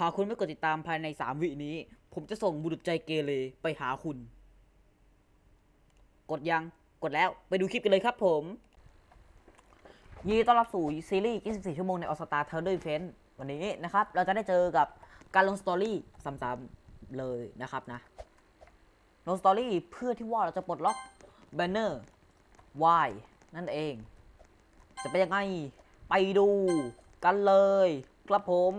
หากคุณไม่กดติดตามภายในสามวินี้ ผมจะส่งบุรุษใจเกเรไปหาคุณ กดยังกดแล้วไปดูคลิปกันเลยครับผมยินดีต้อนรับสู่ซีรีส์ 24 ชั่วโมงในออสตาเทอร์เดอร์เฟนวันนี้นะครับ เราจะได้เจอกับการลงสตอรี่ซ้ำๆเลยนะครับนะ ลงสตอรี่เพื่อที่ว่าเราจะปลดล็อกแบนเนอร์ Y นั่นเอง จะเป็นยังไง ไปดูกันเลย ครับผม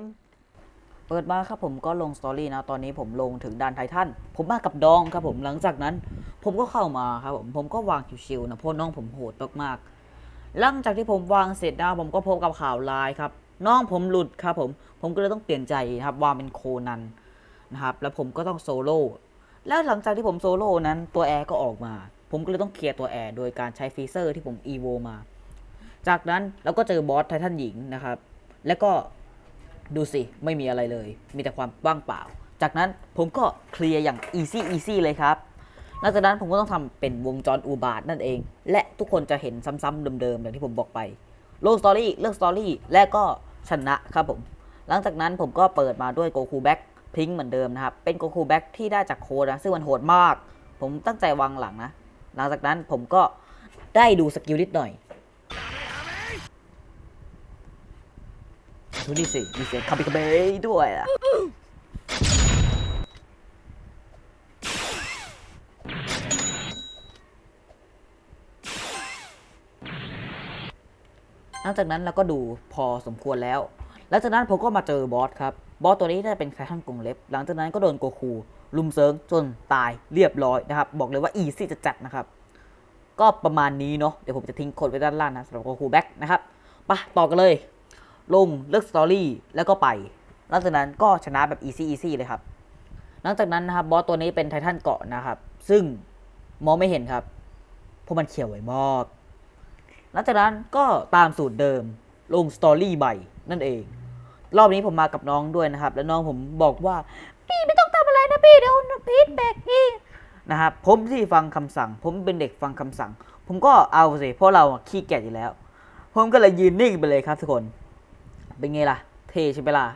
เปิดมาครับผมก็ลงสตอรี่นะตอนนี้ผมลงถึงด่านไททันผมมากับดองครับผมหลังจากนั้น ผมก็เข้ามาครับผมผมก็วางชิวๆนะเพราะน้องผมโหดมากๆหลังจากที่ผมวางเสร็จนะผมก็พบกับข่าวร้ายครับน้องผมหลุดครับผมผมก็เลยต้องเปลี่ยนใจครับวางเป็นโคนันนะครับแล้วผมก็ต้องโซโล่แล้วหลังจากที่ผมโซโล่นั้นตัวแอร์ก็ออกมา ผมก็เลยต้องเคลียร์ตัวแอร์โดยการใช้ฟีเซอร์ที่ผมอีโวมา จากนั้นเราก็เจอบอสไททันหญิงนะครับ แล้วก็ ดูสิ ไม่มีอะไรเลย มีแต่ความว่างเปล่า จากนั้นผมก็เคลียร์อย่างอีซี่อีซี่เลยครับหลังจากนั้นผมก็ต้องทำเป็นวงจรอุบาทนั่นเอง และทุกคนจะเห็นซ้ำๆเดิมๆอย่างที่ผมบอกไปโลกสตอรี่เลือกสตอรี่และก็ชนะครับผม หลังจากนั้นผมก็เปิดมาด้วยโกคูแบ็กพิงเหมือนเดิมนะครับ เป็นโกคูแบ็กที่ได้จากโคดนะ ซึ่งมันโหดมาก ผมตั้งใจวางหลังนะ หลังจากนั้นผมก็ได้ดูสกิลนิดหน่อย ดูนี่สิมีเสียงคาบิคาเบยด้วยอะหลังจากนั้นเราก็ดูพอสมควรแล้ว หลังจากนั้นผมก็มาเจอบอสครับ บอสตัวนี้น่าจะเป็นไททันกรงเล็บ หลังจากนั้นก็โดนโกคูลุมเซิงจนตายเรียบร้อยนะครับ บอกเลยว่าอีซี่จะจัดนะครับ ก็ประมาณนี้เนาะ เดี๋ยวผมจะทิ้งโค้ดไว้ด้านล่างนะสำหรับโกคูแบ็กนะครับไปะต่อกันเลย ลงเลือกสตอรี่แล้วก็ไป หลังจากนั้นก็ชนะแบบอีซี่อีซี่เลยครับ หลังจากนั้นนะครับบอสตัวนี้เป็นไททันเกาะนะครับ ซึ่งมองไม่เห็นครับเพราะมันเขียวไว้มากหลังจากนั้นก็ตามสูตรเดิมลงสตอรี่ใบนั่นเอง รอบนี้ผมมากับน้องด้วยนะครับ แล้วน้องผมบอกว่าพี่ไม่ต้องทำอะไรนะพี่เดี๋ยวพีทแบกเองนะครับผมที่ฟังคำสั่ง ผมเป็นเด็กฟังคำสั่ง ผมก็เอาสิเพราะเราขี้เกียจอยู่แล้ว ผมก็เลยยืนนิ่งไปเลยครับทุกคน เป็นไงล่ะ เทใช่ไหมล่ะ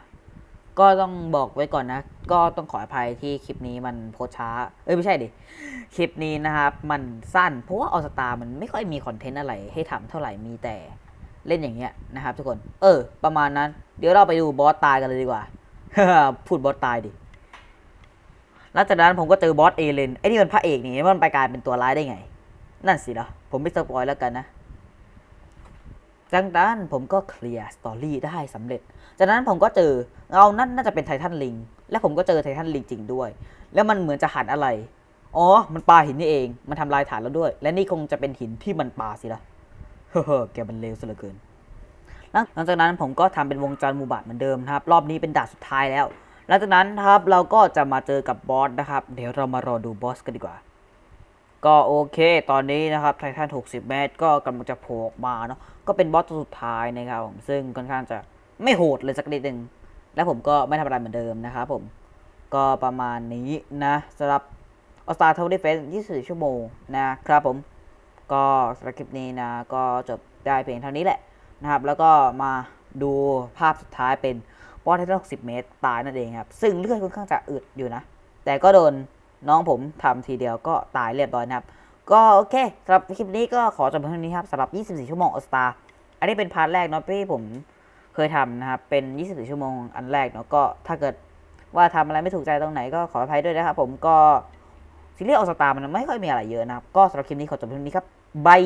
ก็ต้องบอกไว้ก่อนนะ ก็ต้องขออภัยที่คลิปนี้มันโพสช้า เอ้ยไม่ใช่ดิ คลิปนี้นะครับ มันสั้น เพราะว่าออสตามันไม่ค่อยมีคอนเทนต์อะไรให้ทำเท่าไหร่ มีแต่เล่นอย่างเงี้ยนะครับทุกคน เออ ประมาณนั้น เดี๋ยวเราไปดูบอสตายกันเลยดีกว่า พูดบอสตายดิ หลังจากนั้นผมก็เจอบอสเอเลน ไอ้นี่มันพระเอกนี่ มันไปกลายเป็นตัวร้ายได้ไง นั่นสิเนาะผมไม่สปอยแล้วกันนะ จากนั้นผมก็เคลียร์สตอรี่ได้สำเร็จ จากนั้นผมก็เจอเอานั่นน่าจะเป็นไททันลิง และผมก็เจอไททันลิงจริงด้วย แล้วมันเหมือนจะหันอะไร อ๋อ มันปาหินนี่เอง มันทำลายฐานแล้วด้วย และนี่คงจะเป็นหินที่มันปาสิละเฮ้อแกมันเลวซะเหลือเกิน หลังจากนั้นผมก็ทำเป็นวงจรมูบาทเหมือนเดิมนะครับ รอบนี้เป็นด่านสุดท้ายแล้ว หลังจากนั้นครับเราก็จะมาเจอกับบอสนะครับ เดี๋ยวเรามารอดูบอสกันดีกว่า ก็โอเค ตอนนี้นะครับไททัน60 เมตร ก็กำลังจะโผล่ออกมาเนาะ ก็เป็นบอสตัวสุดท้ายนะครับผม ซึ่งค่อนข้างจะไม่โหดเลยสักนิดหนึ่ง และผมก็ไม่ทำอะไรเหมือนเดิมนะครับผม ก็ประมาณนี้นะสำหรับออสตาร์ทาวเดฟเฟน24 ชั่วโมงนะครับผม ก็สำหรับคลิปนี้นะ ก็จบได้เพียงเท่านี้แหละนะครับ แล้วก็มาดูภาพสุดท้ายเป็นบอสไททัน60 เมตร ตายนั่นเองครับ ซึ่งเลือดค่อนข้างจะอึดอยู่นะ แต่ก็โดน น้องผมทำทีเดียวก็ตายเรียบร้อยนะครับ ก็โอเคสำหรับคลิปนี้ก็ขอจบเพียงเท่านี้ครับสำหรับ 24 ชั่วโมงออสตาอันนี้เป็นพาร์ทแรกเนาะที่ผมเคยทำนะครับ เป็น 24 ชั่วโมงอันแรกเนาะก็ถ้าเกิดว่าทำอะไรไม่ถูกใจตรงไหนก็ขออภัยด้วยนะครับผมก็ซีรีส์ออสตามันไม่ค่อยมีอะไรเยอะนะครับ ก็สำหรับคลิปนี้ขอจบเพียงเท่านี้ครับบาย